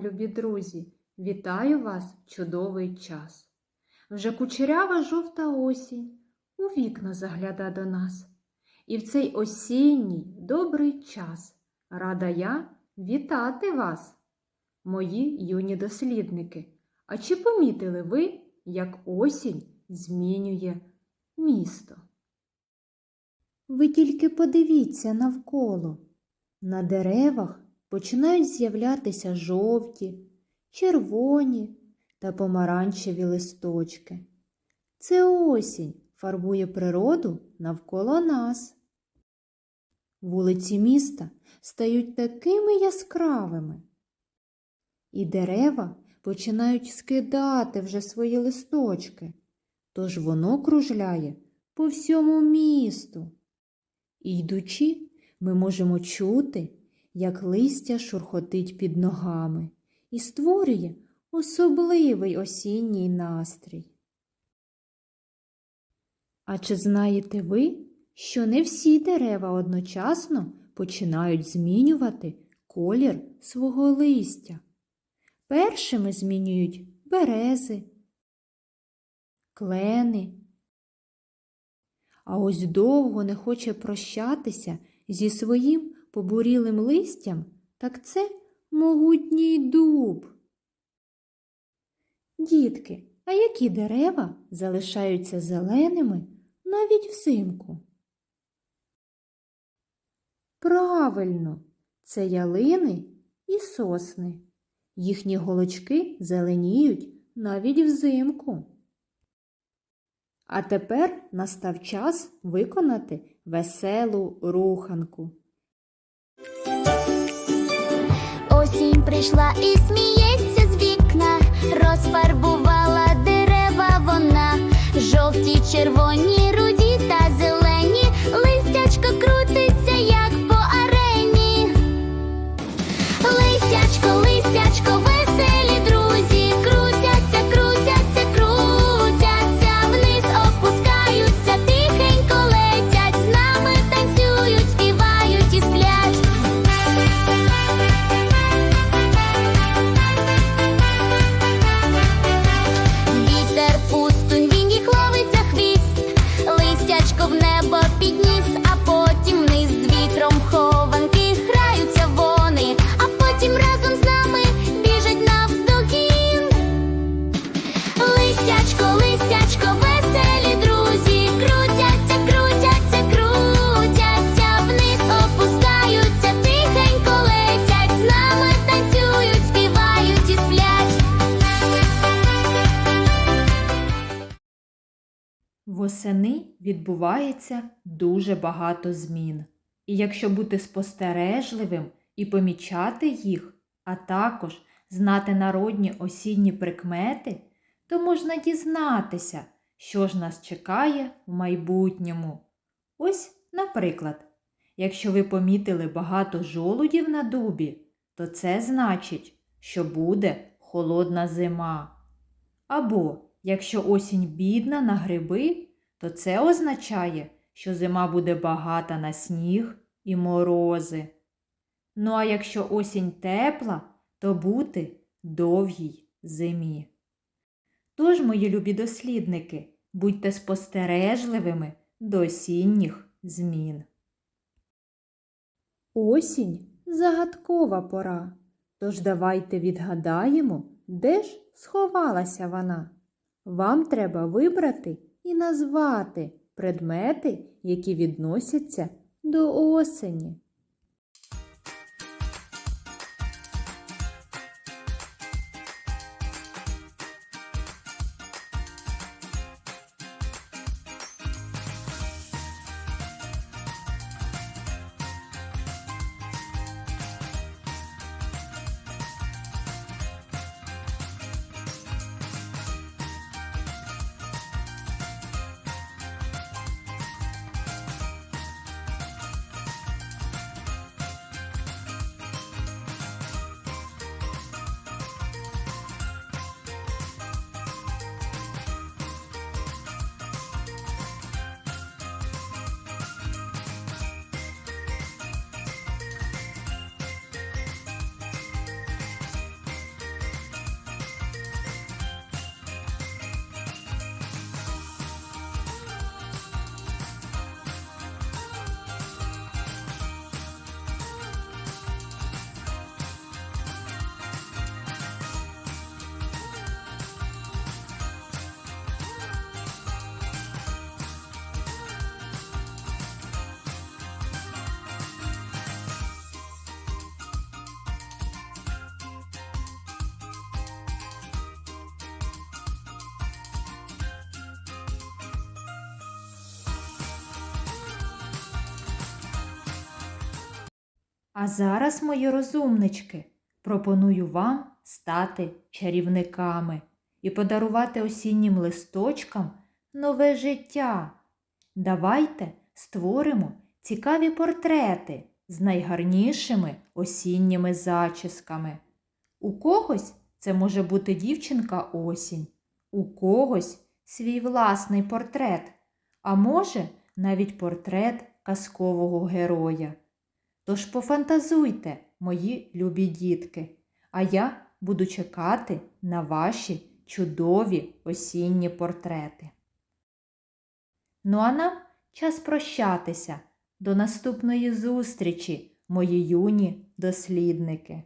любі друзі! Вітаю вас в чудовий час. Вже кучерява жовта осінь у вікна загляда до нас. І в цей осінній добрий час рада я вітати вас, мої юні дослідники. А чи помітили ви, як осінь змінює місто? Ви тільки подивіться навколо. На деревах починають з'являтися жовті, червоні та помаранчеві листочки. Це осінь фарбує природу навколо нас. Вулиці міста стають такими яскравими, і дерева починають скидати вже свої листочки, тож воно кружляє по всьому місту. І йдучи, ми можемо чути, як листя шурхотить під ногами і створює особливий осінній настрій. А чи знаєте ви, що не всі дерева одночасно починають змінювати колір свого листя? Першими змінюють берези, клени. А ось довго не хоче прощатися зі своїм побурілим листям, так це могутній дуб. Дітки, а які дерева залишаються зеленими навіть взимку? Правильно, це ялини і сосни. Їхні голочки зеленіють навіть взимку. А тепер настав час виконати веселу руханку. Осінь прийшла і сміється з вікна, розфарбувала дерева вона, жовті, червоні, руді та зелені, Восени відбувається дуже багато змін. І якщо бути спостережливим і помічати їх, а також знати народні осінні прикмети, то можна дізнатися, що ж нас чекає в майбутньому. Ось, наприклад, якщо ви помітили багато жолудів на дубі, то це значить, що буде холодна зима. Або якщо осінь бідна на гриби, то це означає, що зима буде багата на сніг і морози. Ну а якщо осінь тепла, то бути довгій зимі. Тож, мої любі дослідники, будьте спостережливими до осінніх змін. Осінь загадкова пора. Тож давайте відгадаємо, де ж сховалася вона. Вам треба вибрати і назвати предмети, які відносяться до осені. А зараз, мої розумнички, пропоную вам стати чарівниками і подарувати осіннім листочкам нове життя. Давайте створимо цікаві портрети з найгарнішими осінніми зачісками. У когось це може бути дівчинка осінь, у когось свій власний портрет, а може навіть портрет казкового героя. Тож пофантазуйте, мої любі дітки, а я буду чекати на ваші чудові осінні портрети. Ну а нам час прощатися. До наступної зустрічі, мої юні дослідники.